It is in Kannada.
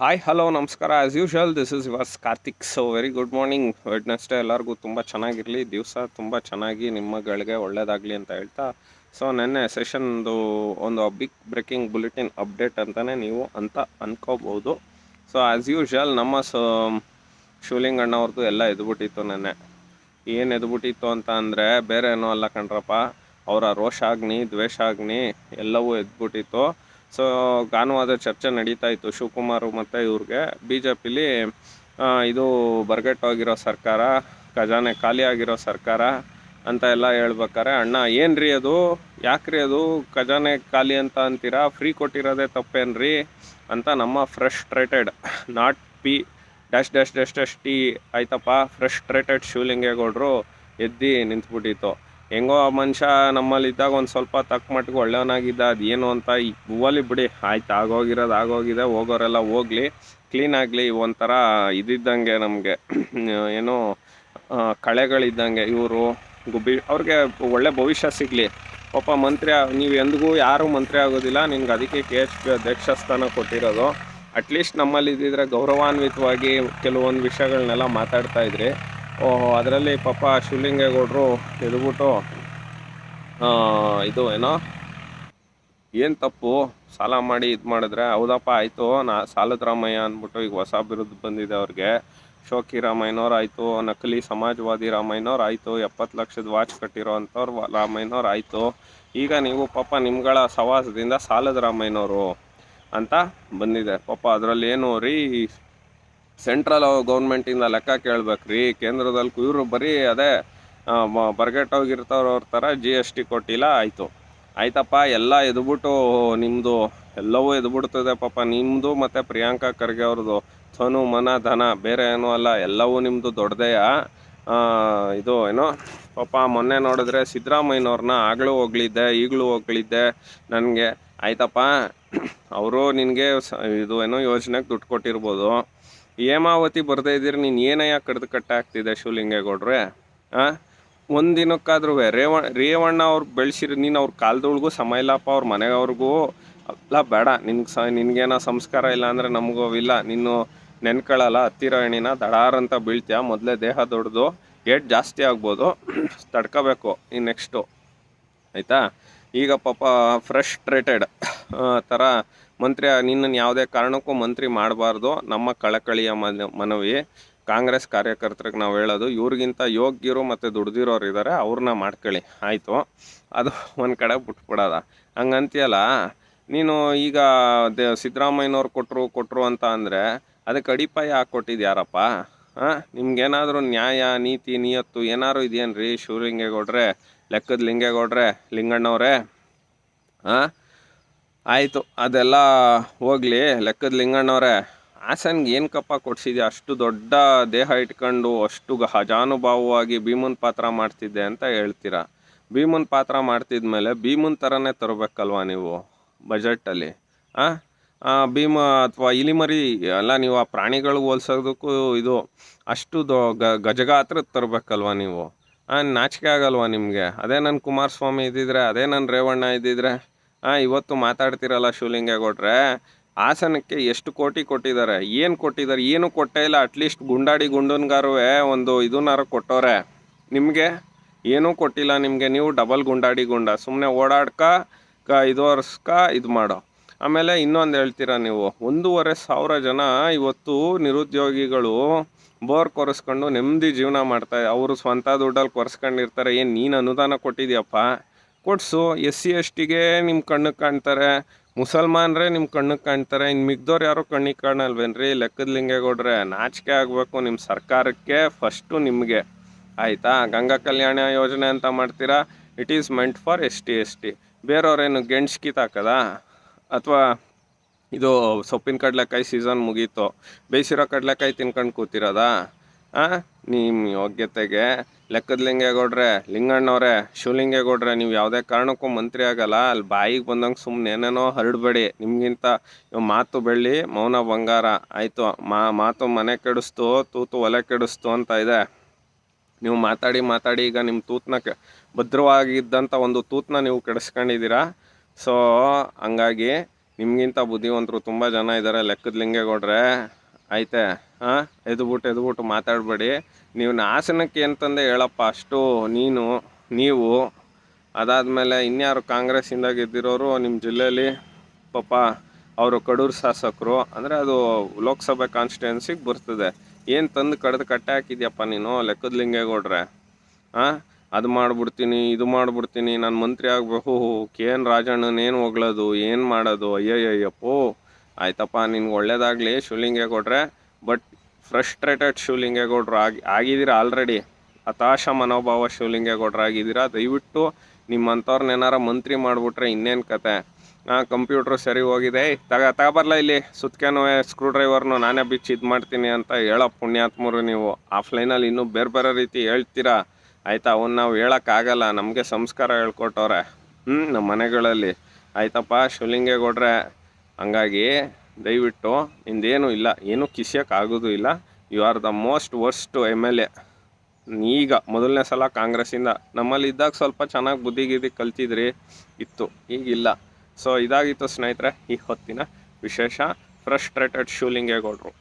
ಹಾಯ್ ಹಲೋ ನಮಸ್ಕಾರ. As usual this is yours Karthik so very good morning Wednesday ಎಲ್ಲರಿಗೂ ತುಂಬ ಚೆನ್ನಾಗಿರಲಿ. ದಿವಸ ತುಂಬ ಚೆನ್ನಾಗಿ ನಿಮ್ಮ ಗಳಿಗೆ ಒಳ್ಳೆಯದಾಗಲಿ ಅಂತ ಹೇಳ್ತಾ. ಸೊ ನೆನ್ನೆ ಸೆಷನ್ದು ಒಂದು ಬಿಗ್ ಬ್ರೇಕಿಂಗ್ ಬುಲೆಟಿನ್ ಅಪ್ಡೇಟ್ ಅಂತಲೇ ನೀವು ಅಂತ ಅನ್ಕೋಬೋದು. ಸೊ ಆ್ಯಸ್ ಯೂಶಲ್ ನಮ್ಮ ಸ ಶಿವಲಿಂಗಣ್ಣವ್ರದ್ದು ಎಲ್ಲ ಎದ್ಬಿಟ್ಟಿತ್ತು ನೆನ್ನೆ. ಏನು ಎದ್ಬಿಟ್ಟಿತ್ತು ಅಂತ ಅಂದರೆ, ಬೇರೆ ಏನೂ ಅಲ್ಲ ಕಣ್ರಪ್ಪ. ಅವರ ರೋಷಾಗ್ನಿ, ದ್ವೇಷಾಗ್ನಿ ಎಲ್ಲವೂ ಎದ್ಬಿಟ್ಟಿತ್ತು. ಸೊ ಗಾನವಾದ ಚರ್ಚೆ ನಡೀತಾ ಇತ್ತು ಶಿವಕುಮಾರ್ ಮತ್ತು ಇವ್ರಿಗೆ. ಬಿ ಜೆ ಪಿಲಿ ಇದು ಬರ್ಗೆಟ್ಟೋಗಿರೋ ಸರ್ಕಾರ, ಖಜಾನೆ ಖಾಲಿ ಆಗಿರೋ ಸರ್ಕಾರ ಅಂತ ಎಲ್ಲ ಹೇಳ್ಬೇಕಾರೆ, ಅಣ್ಣ ಏನು ರೀ ಅದು? ಯಾಕ್ರಿ ಅದು? ಖಜಾನೆ ಖಾಲಿ ಅಂತ ಅಂತೀರಾ? ಫ್ರೀ ಕೊಟ್ಟಿರೋದೇ ತಪ್ಪೇನ್ರಿ? ಅಂತ ನಮ್ಮ frustrated not P dash dash dash dash T ಆಯ್ತಪ್ಪ. ಫ್ರಸ್ಟ್ರೇಟೆಡ್ ಶಿವಲಿಂಗೇಗೌಡರು ಎದ್ದು ನಿಂತ್ಬಿಟ್ಟಿತ್ತು. ಹೆಂಗೋ ಆ ಮನುಷ್ಯ ನಮ್ಮಲ್ಲಿದ್ದಾಗ ಒಂದು ಸ್ವಲ್ಪ ತಕ್ಕ ಮಟ್ಟಿಗೆ ಒಳ್ಳೆಯವನಾಗಿದ್ದ ಅದು ಏನು ಅಂತ ಈ ಹೂವಲ್ಲಿ ಬಿಡಿ. ಆಯ್ತು, ಆಗೋಗಿರೋದು ಆಗೋಗಿದೆ, ಹೋಗೋರೆಲ್ಲ ಹೋಗ್ಲಿ. ಕ್ಲೀನ್ ಆಗಲಿ, ಒಂಥರ ಇದಿದ್ದಂಗೆ ನಮಗೆ. ಏನು ಕಳೆಗಳಿದ್ದಂಗೆ ಇವರು, ಗುಬ್ಬಿ, ಅವ್ರಿಗೆ ಒಳ್ಳೆ ಭವಿಷ್ಯ ಸಿಗಲಿ. ಪಾಪ ಮಂತ್ರಿ ನೀವು ಎಂದಿಗೂ ಯಾರೂ ಮಂತ್ರಿ ಆಗೋದಿಲ್ಲ. ನಿಮ್ಗೆ ಅದಕ್ಕೆ ಕೆ ಎಚ್ ಪಿ ಅಧ್ಯಕ್ಷ ಸ್ಥಾನ ಕೊಟ್ಟಿರೋದು. ಅಟ್ಲೀಸ್ಟ್ ನಮ್ಮಲ್ಲಿ ಇದ್ದಿದ್ರೆ ಗೌರವಾನ್ವಿತವಾಗಿ ಕೆಲವೊಂದು ವಿಷಯಗಳನ್ನೆಲ್ಲ ಮಾತಾಡ್ತಾ ಇದ್ರಿ. ಓಹೋ, ಅದರಲ್ಲಿ ಪಾಪ ಶಿವಲಿಂಗೇಗೌಡರು ಎದ್ಬಿಟ್ಟು ಇದು ಏನೋ, ಏನು ತಪ್ಪು? ಸಾಲ ಮಾಡಿ ಇದು ಮಾಡಿದ್ರೆ ಹೌದಪ್ಪ, ಆಯಿತು, ನಾ ಸಾಲದ ರಾಮಯ್ಯ ಅಂದ್ಬಿಟ್ಟು ಈಗ ಹೊಸ ಬಿರುದು ಬಂದಿದೆ ಅವ್ರಿಗೆ. ಶೋಕಿ ರಾಮಯ್ಯನವ್ರು ಆಯಿತು, ನಕಲಿ ಸಮಾಜವಾದಿ ರಾಮಯ್ಯನವ್ರು ಆಯಿತು, ಎಪ್ಪತ್ತು ಲಕ್ಷದ ವಾಚ್ ಕಟ್ಟಿರೋ ಅಂಥವ್ರು ರಾಮಯ್ಯನವ್ರು ಆಯಿತು. ಈಗ ನೀವು ಪಾಪ ನಿಮ್ಗಳ ಸವಾಸದಿಂದ ಸಾಲದ ರಾಮಯ್ಯನವರು ಅಂತ ಬಂದಿದೆ. ಪಾಪ ಅದರಲ್ಲಿ ಏನು ರೀ ಸೆಂಟ್ರಲ್ ಗೌರ್ಮೆಂಟಿಂದ ಲೆಕ್ಕ ಕೇಳ್ಬೇಕ್ರಿ. ಕೇಂದ್ರದಲ್ಲಿ ಇವರು ಬರೀ ಅದೇ ಬರ್ಗೆಟ್ ಮ- ಬರ್ಗೆಟ್ಟೋಗಿರ್ತಾವ್ರ ಥರ ಜಿ ಎಸ್ ಟಿ ಕೊಟ್ಟಿಲ್ಲ, ಆಯಿತು. ಆಯ್ತಪ್ಪ, ಎಲ್ಲ ಎದ್ಬಿಟ್ಟು ನಿಮ್ಮದು ಎಲ್ಲವೂ ಎದ್ಬಿಡ್ತದೆ ಪಾಪ. ನಿಮ್ಮದು ಮತ್ತು ಪ್ರಿಯಾಂಕಾ ಖರ್ಗೆ ಅವ್ರದ್ದು ಧನು ಮನ, ಧನ, ಬೇರೆ ಏನೂ ಅಲ್ಲ, ಎಲ್ಲವೂ ನಿಮ್ಮದು ದೊಡ್ಡದೆಯ. ಇದು ಏನೋ, ಪಾಪ ಮೊನ್ನೆ ನೋಡಿದ್ರೆ ಸಿದ್ದರಾಮಯ್ಯನವ್ರನ್ನ ಆಗಲೂ ಹೋಗ್ಲಿದ್ದೆ, ಈಗಲೂ ಹೋಗ್ಲಿದ್ದೆ ನನಗೆ. ಆಯ್ತಪ್ಪ, ಅವರು ನಿನಗೆ ಇದು ಏನೋ ಯೋಜನೆಗೆ ದುಡ್ಡು ಕೊಟ್ಟಿರ್ಬೋದು. ಹೇಮಾವತಿ ಬರ್ದೇ ಇದ್ದೀರಿ, ನೀನು ಏನಯ್ಯ ಕಡ್ದು ಕಟ್ಟಾಗ್ತಿದೆ ಶಿವಲಿಂಗೇಗೌಡ್ರೆ? ಆ? ಒಂದು ದಿನಕ್ಕಾದ್ರೂ ರೇವ, ರೇವಣ್ಣ ಅವ್ರು ಬೆಳೆಸಿರಿ ನೀನು ಅವ್ರ ಕಾಲದೊಳಗೂ ಸಮಯ ಇಲ್ಲಪ್ಪ, ಅವ್ರ ಮನೆಯವ್ರಿಗೂ ಅಲ್ಲ, ಬೇಡ, ನಿನ್ಗೆ ಸ, ನಿನಗೇನೋ ಸಂಸ್ಕಾರ ಇಲ್ಲ ಅಂದರೆ ನಮಗೂ ಇಲ್ಲ ನೀನು ನೆನ್ಕೊಳ್ಳಲ್ಲ ಹತ್ತಿರ ಎಣ್ಣಿನ ದಡಾರ್ ಅಂತ ಬೀಳ್ತೀಯ, ಮೊದಲೇ ದೇಹ ದೊಡ್ಡದು, ಏಟ್ ಜಾಸ್ತಿ ಆಗ್ಬೋದು, ತಡ್ಕೋಬೇಕು ಈ ನೆಕ್ಸ್ಟು. ಆಯಿತಾ? ಈಗ ಪಾಪ ಫ್ರಸ್ಟ್ರೇಟೆಡ್ ಥರ ಮಂತ್ರಿ ನಿನ್ನನ್ನು ಯಾವುದೇ ಕಾರಣಕ್ಕೂ ಮಂತ್ರಿ ಮಾಡಬಾರ್ದು. ನಮ್ಮ ಕಳಕಳಿಯ ಮನ, ಮನವಿ. ಕಾಂಗ್ರೆಸ್ ಕಾರ್ಯಕರ್ತರಿಗೆ ನಾವು ಹೇಳೋದು, ಇವ್ರಿಗಿಂತ ಯೋಗ್ಯರು ಮತ್ತು ದುಡ್ದಿರೋರು ಇದ್ದಾರೆ ಅವ್ರನ್ನ ಮಾಡ್ಕೊಳ್ಳಿ. ಆಯಿತು. ಅದು ಒಂದು ಕಡೆ ಬಿಟ್ಬಿಡೋದ. ಹಂಗಂತೀಯಲ್ಲ, ನೀನು ಈಗ ದೇ, ಸಿದ್ದರಾಮಯ್ಯನವ್ರು ಕೊಟ್ಟರು ಕೊಟ್ಟರು ಅಂತ ಅಂದರೆ, ಅದಕ್ಕೆ ಅಡಿಪಾಯ ಹಾಕ್ಕೊಟ್ಟಿದ್ದು ಯಾರಪ್ಪ? ಹಾಂ? ನಿಮ್ಗೇನಾದರೂ ನ್ಯಾಯ, ನೀತಿ, ನಿಯತ್ತು ಏನಾದ್ರು ಇದೆಯೇನು ರೀ ಶಿವಲಿಂಗೇಗೌಡ್ರೆ, ಲೆಕ್ಕದ ಲಿಂಗೇಗೌಡ್ರೆ, ಲಿಂಗಣ್ಣವ್ರೆ? ಹಾಂ? ಆಯಿತು, ಅದೆಲ್ಲ ಹೋಗಲಿ. ಲೆಕ್ಕದ ಲಿಂಗಣ್ಣವ್ರೆ, ಹಾಸನ್ಗೆ ಏನು ಕಪ್ಪ ಕೊಡ್ಸಿದ್ಯಾ? ಅಷ್ಟು ದೊಡ್ಡ ದೇಹ ಇಟ್ಕೊಂಡು ಅಷ್ಟು ಹಜಾನುಭಾವವಾಗಿ ಭೀಮನ್ ಪಾತ್ರ ಮಾಡ್ತಿದ್ದೆ ಅಂತ ಹೇಳ್ತೀರಾ? ಭೀಮನ್ ಪಾತ್ರ ಮಾಡ್ತಿದ್ಮೇಲೆ ಭೀಮನ್ ಥರನೇ ತರಬೇಕಲ್ವಾ ನೀವು ಬಜೆಟಲ್ಲಿ ಹಾಂ ಭೀಮ ಅಥವಾ ಇಲಿಮರಿ, ಅಲ್ಲ ನೀವು ಆ ಪ್ರಾಣಿಗಳಿಗೆ ಹೋಲ್ಸೋದಕ್ಕೂ ಇದು ಅಷ್ಟು ದೊ, ಗ, ಗಜಗಾತ್ರ ತರಬೇಕಲ್ವಾ ನೀವು? ನಾಚಿಕೆ ಆಗಲ್ವಾ ನಿಮಗೆ? ಅದೇ ನನ್ನ ಕುಮಾರಸ್ವಾಮಿ ಇದ್ದಿದ್ರೆ, ಅದೇ ನನ್ನ ರೇವಣ್ಣ ಇದ್ದಿದ್ರೆ? ಇವತ್ತು ಮಾತಾಡ್ತಿರಲ್ಲ ಶಿವಲಿಂಗೇಗೌಡ್ರೆ ಹಾಸನಕ್ಕೆ ಎಷ್ಟು ಕೋಟಿ ಕೊಟ್ಟಿದ್ದಾರೆ, ಏನು ಕೊಟ್ಟಿದ್ದಾರೆ, ಏನು ಕೊಟ್ಟೇ ಇಲ್ಲ ಅಟ್ಲೀಸ್ಟ್ ಗುಂಡಾಡಿ ಗುಂಡನ್ಗಾರುವೆ ಒಂದು ಇದನ್ನಾರು ಕೊಟ್ಟವ್ರೆ. ನಿಮಗೆ ಏನೂ ಕೊಟ್ಟಿಲ್ಲ ನಿಮಗೆ, ನೀವು ಡಬಲ್ ಗುಂಡಾಡಿ ಗುಂಡ ಸುಮ್ಮನೆ ಓಡಾಡ್ಕ, ಕ ಇದು ವರ್ಷಕ ಇದು ಮಾಡೋ. ಆಮೇಲೆ ಇನ್ನೊಂದು ಹೇಳ್ತೀರಾ ನೀವು, ಒಂದೂವರೆ ಸಾವಿರ ಜನ ಇವತ್ತು ನಿರುದ್ಯೋಗಿಗಳು ಬೋರ್ ಕೊರೆಸ್ಕೊಂಡು ನೆಮ್ಮದಿ ಜೀವನ ಮಾಡ್ತಾ, ಅವರು ಸ್ವಂತ ದುಡ್ಡಲ್ಲಿ ಕೊರೆಸ್ಕೊಂಡಿರ್ತಾರೆ, ಏನು ನೀನು ಅನುದಾನ ಕೊಟ್ಟಿದ್ಯಪ್ಪ? ಕೊಡ್ಸು. ಎಸ್ ಸಿ ಎಸ್ ಟಿಗೆ ನಿಮ್ಮ ಕಣ್ಣಿಗೆ ಕಾಣ್ತಾರೆ. ಮುಸಲ್ಮಾನರೇ ನಿಮ್ಮ ಕಣ್ಣಿಗೆ ಕಾಣ್ತಾರೆ. ಇನ್ನು ಮಿಗ್ದವ್ರು ಯಾರೋ ಕಣ್ಣಿಗೆ ಕಾಣಲ್ವೇನ್ರಿ? ಲೆಕ್ಕದ ಲಿಂಗೇಗೌಡ್ರೆ, ನಾಚಿಕೆ ಆಗಬೇಕು ನಿಮ್ಮ ಸರ್ಕಾರಕ್ಕೆ ಫಸ್ಟು ನಿಮಗೆ. ಆಯಿತಾ? ಗಂಗಾ ಕಲ್ಯಾಣ ಯೋಜನೆ ಅಂತ ಮಾಡ್ತೀರಾ? It is meant for S T S T ಬೇರೆಯವ್ರೇನು ಗೆಣ್ಸ್ ಅಥವಾ ಇದು ಸೊಪ್ಪಿನ ಕಡಲೆಕಾಯಿ ಸೀಸನ್ ಮುಗೀತು? ಬೇಯಿಸಿರೋ ಕಡಲೆಕಾಯಿ ತಿನ್ಕೊಂಡು ಕೂತಿರೋದಾ? ನಿಮ್ಮ ಯೋಗ್ಯತೆಗೆ ಲೆಕ್ಕದ ಲಿಂಗೇಗೌಡ್ರೆ ಲಿಂಗಣ್ಣವ್ರೆ ಶಿವಲಿಂಗೇಗೌಡ್ರೆ ನೀವು ಯಾವುದೇ ಕಾರಣಕ್ಕೂ ಮಂತ್ರಿ ಆಗಲ್ಲ. ಅಲ್ಲಿ ಬಾಯಿಗೆ ಬಂದಂಗೆ ಸುಮ್ಮನೆ ಏನೇನೋ ಹರಡಬೇಡಿ. ನಿಮಗಿಂತ ಮಾತು ಬೆಳ್ಳಿ, ಮೌನ ಬಂಗಾರ. ಆಯಿತು, ಮಾ, ಮಾತು ಮನೆ ಕೆಡಿಸ್ತು, ತೂತು ಒಲೆ ಕೆಡಿಸ್ತು ಅಂತ ಇದೆ. ನೀವು ಮಾತಾಡಿ ಮಾತಾಡಿ, ಈಗ ನಿಮ್ಮ ತೂತನ್ನ ಕೆ ಭದ್ರವಾಗಿದ್ದಂಥ ಒಂದು ತೂತನ್ನ ನೀವು ಕೆಡಿಸ್ಕೊಂಡಿದ್ದೀರಾ? ಸೊ, ಹಂಗಾಗಿ ನಿಮಗಿಂತ ಬುದ್ಧಿವಂತರು ತುಂಬ ಜನ ಇದ್ದಾರೆ ಲೆಕ್ಕದ ಲಿಂಗೇಗೌಡ್ರೆ ಆಯ್ತೆ? ಹಾಂ? ಎದ್ಬಿಟ್ಟು ಎದ್ಬಿಟ್ಟು ಮಾತಾಡಬೇಡಿ. ನೀವು ನಾಶನಕ್ಕೆ ಅಂತಂದೆ ಹೇಳಪ್ಪ, ಅಷ್ಟು ನೀನು, ನೀವು, ಅದಾದಮೇಲೆ ಇನ್ಯಾರು ಕಾಂಗ್ರೆಸ್ಸಿಂದ ಗೆದ್ದಿರೋರು ನಿಮ್ಮ ಜಿಲ್ಲೆಯಲ್ಲಿ ಪಾಪ ಅವರು ಕಡೂರು ಶಾಸಕರು, ಅಂದರೆ ಅದು ಲೋಕಸಭೆ ಕಾನ್ಸ್ಟಿಟ್ಯೂನ್ಸಿಗೆ ಬರ್ತದೆ. ಏನು ತಂದು ಕಡ್ದು ಕಟ್ಟೆ ಹಾಕಿದ್ಯಪ್ಪ ನೀನು, ಲೆಕ್ಕದ ಲಿಂಗೇಗೌಡ್ರೆ? ಹಾಂ? ಅದು ಮಾಡ್ಬಿಡ್ತೀನಿ, ಇದು ಮಾಡ್ಬಿಡ್ತೀನಿ, ನಾನು ಮಂತ್ರಿ ಆಗಬೇಕು. ಕೆ ಎನ್ ರಾಜಣ್ಣನೇನು ಹೊಗಳೋದು, ಏನು ಮಾಡೋದು? ಅಯ್ಯಯ್ಯಪ್ಪೋ ಆಯ್ತಪ್ಪ, ನಿನ್ಗೆ ಒಳ್ಳೇದಾಗಲಿ ಶಿವಲಿಂಗೇಗೌಡ್ರೆ ಬಟ್ ಫ್ರಸ್ಟ್ರೇಟೆಡ್ ಶಿವಲಿಂಗೇಗೌಡ್ರು ಆಗಿ, ಆಗಿದ್ದೀರ ಆಲ್ರೆಡಿ ಹತಾಶ ಮನೋಭಾವ ಶಿವಲಿಂಗೇಗೌಡ್ರು ಆಗಿದ್ದೀರಾ? ದಯವಿಟ್ಟು ನಿಮ್ಮಂಥವ್ರನ್ನೇನಾರ ಮಂತ್ರಿ ಮಾಡಿಬಿಟ್ರೆ ಇನ್ನೇನು ಕತೆ. ಹಾಂ ಕಂಪ್ಯೂಟ್ರ್ ಸರಿ ಹೋಗಿದೆ. ತಗ ಬರಲ್ಲ ಇಲ್ಲಿ? ಸುತ್ಕೆನೋ ಸ್ಕ್ರೂ ಡ್ರೈವರ್ನು ನಾನೇ ಬಿಚ್ಚಿ ಇದು ಮಾಡ್ತೀನಿ ಅಂತ ಹೇಳೋ ಪುಣ್ಯಾತ್ಮರು ನೀವು. ಆಫ್ಲೈನಲ್ಲಿ ಇನ್ನೂ ಬೇರೆ ಬೇರೆ ರೀತಿ ಹೇಳ್ತೀರಾ? ಆಯಿತಾ ಅವನ್ನ ನಾವು ಹೇಳೋಕ್ಕಾಗಲ್ಲ ನಮಗೆ ಸಂಸ್ಕಾರ ಹೇಳ್ಕೊಟ್ಟವ್ರೆ. ಹ್ಞೂ ನಮ್ಮ ಮನೆಗಳಲ್ಲಿ. ಆಯ್ತಪ್ಪ ಶಿವಲಿಂಗೇಗೌಡ್ರೆ ಹಂಗಾಗಿ ದಯವಿಟ್ಟು ನಿಂದೇನೂ ಇಲ್ಲ, ಏನೂ ಕಿಸಿಯೋಕ್ಕಾಗೋದು ಇಲ್ಲ. You are the most worst M L A ಈಗ ಮೊದಲನೇ ಸಲ ಕಾಂಗ್ರೆಸ್ಸಿಂದ ನಮ್ಮಲ್ಲಿ ಇದ್ದಾಗ ಸ್ವಲ್ಪ ಚೆನ್ನಾಗಿ ಬುದ್ಧಿ ಗಿದ್ದಿ ಕಲ್ತಿದ್ರಿ, ಇತ್ತು, ಈಗಿಲ್ಲ. ಸೊ ಇದಾಗಿತ್ತು ಸ್ನೇಹಿತರೆ, ಈ ಹೊತ್ತಿನ ವಿಶೇಷ ಫ್ರಸ್ಟ್ರೇಟೆಡ್ ಶಿವಲಿಂಗೇಗೌಡರು